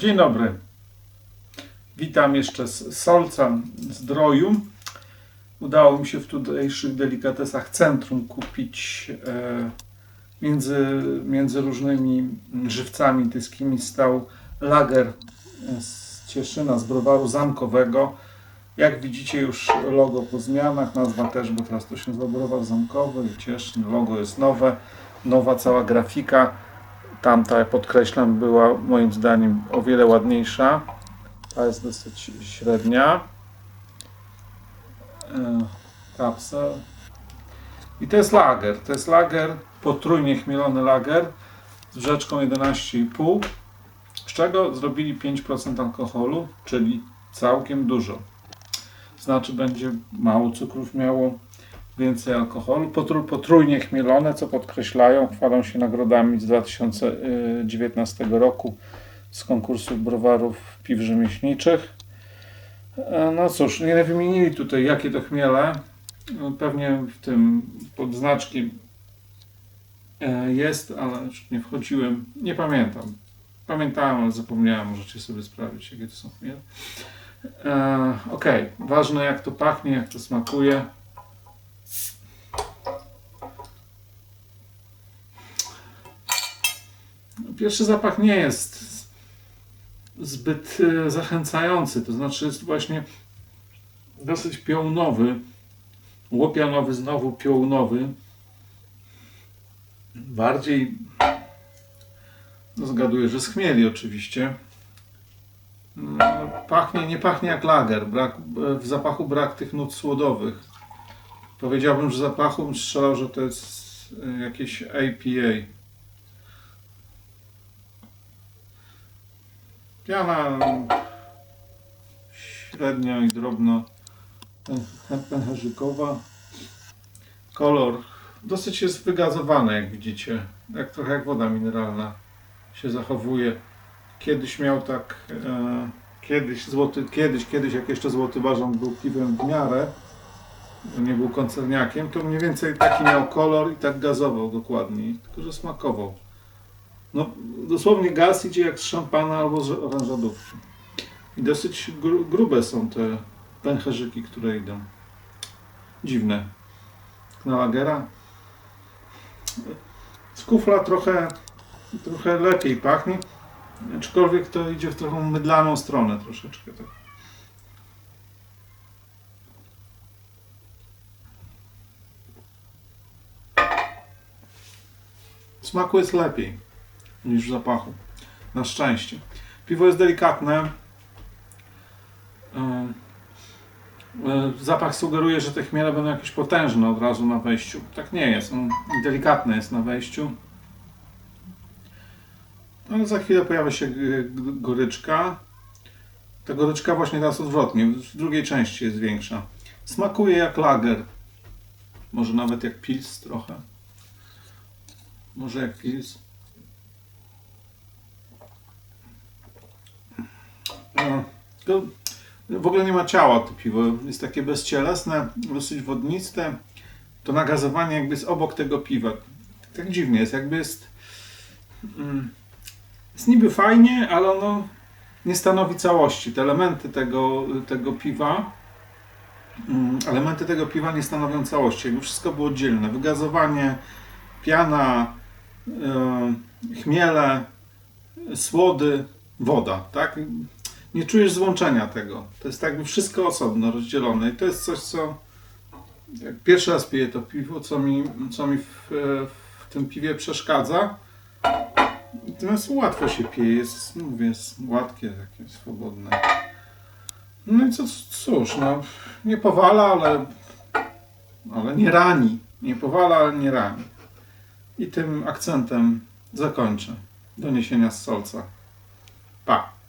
Dzień dobry. Witam jeszcze z Solca Zdroju. Udało mi się w tutejszych delikatesach centrum kupić e, między, między różnymi żywcami tyskimi stał lager z Cieszyna, z browaru zamkowego. Jak widzicie już logo po zmianach, nazwa też, bo teraz to się nazywa browar zamkowy i Cieszyn, logo jest nowe, nowa cała grafika. Tamta, podkreślam, była moim zdaniem o wiele ładniejsza. Ta jest dosyć średnia. E, Kapsel. I to jest lager. To jest lager, potrójnie chmielony lager z rzeczką 11,5, z czego zrobili 5% alkoholu, czyli całkiem dużo. Znaczy będzie mało cukrów miało, więcej alkoholu. Potró- Potrójnie chmielone, co podkreślają, chwalą się nagrodami z 2019 roku z konkursu browarów piw rzemieślniczych. E, No cóż, nie wymienili tutaj jakie to chmiele. No, Pewnie w tym pod znaczkiem e, jest, ale już nie wchodziłem. Nie pamiętam. Pamiętałem, ale zapomniałem. Możecie sobie sprawdzić, jakie to są chmiele. E, Okej, ważne jak to pachnie, jak to smakuje. Pierwszy zapach nie jest zbyt e, zachęcający, to znaczy jest właśnie dosyć piołnowy, łopianowy, znowu piołnowy. Bardziej, no zgaduję, że schmieli oczywiście. No, pachnie, nie pachnie jak lager, brak, w zapachu brak tych nut słodowych. Powiedziałbym, że zapachu bym strzelał, że to jest e, jakieś APA. Piana średnia i drobno pę- pęcherzykowa. Kolor dosyć jest wygazowany, jak widzicie. Jak, trochę jak woda mineralna się zachowuje. Kiedyś miał tak, e, kiedyś, złoty, kiedyś, kiedyś jak jeszcze Złoty Barząg był piwem w miarę, nie był koncerniakiem, to mniej więcej taki miał kolor i tak gazował dokładniej, tylko że smakował. No, dosłownie gaz idzie jak z szampana albo z oranżadówki. I dosyć gru, grube są te pęcherzyki, które idą. Dziwne. Na lagera. Z kufla trochę, trochę lepiej pachnie, aczkolwiek to idzie w trochę mydlaną stronę troszeczkę. Tak. Smaku jest lepiej niż w zapachu. Na szczęście. Piwo jest delikatne. E, e, Zapach sugeruje, że te chmiele będą jakieś potężne od razu na wejściu. Tak nie jest. On delikatny jest na wejściu. Ale za chwilę pojawia się goryczka. Ta goryczka właśnie teraz odwrotnie. W drugiej części jest większa. Smakuje jak lager. Może nawet jak pils trochę. Może jak pils. To w ogóle nie ma ciała to piwo. Jest takie bezcielesne, dosyć wodniste. To nagazowanie jakby jest obok tego piwa. Tak dziwnie jest, jakby jest. Mm, jest niby fajnie, ale ono nie stanowi całości. Te elementy tego, tego piwa. mm, Elementy tego piwa nie stanowią całości. Jakby wszystko było oddzielne. Wygazowanie, piana, e, chmiele, słody, woda, tak? Nie czujesz złączenia tego. To jest jakby wszystko osobno, rozdzielone. I to jest coś, co jak pierwszy raz piję to piwo, co mi, co mi w, w tym piwie przeszkadza. Natomiast łatwo się pije, jest, mówię, jest gładkie, takie swobodne. No i co, cóż, no, nie powala, ale, ale nie rani. Nie powala, ale nie rani. I tym akcentem zakończę. Doniesienia z solca. Pa!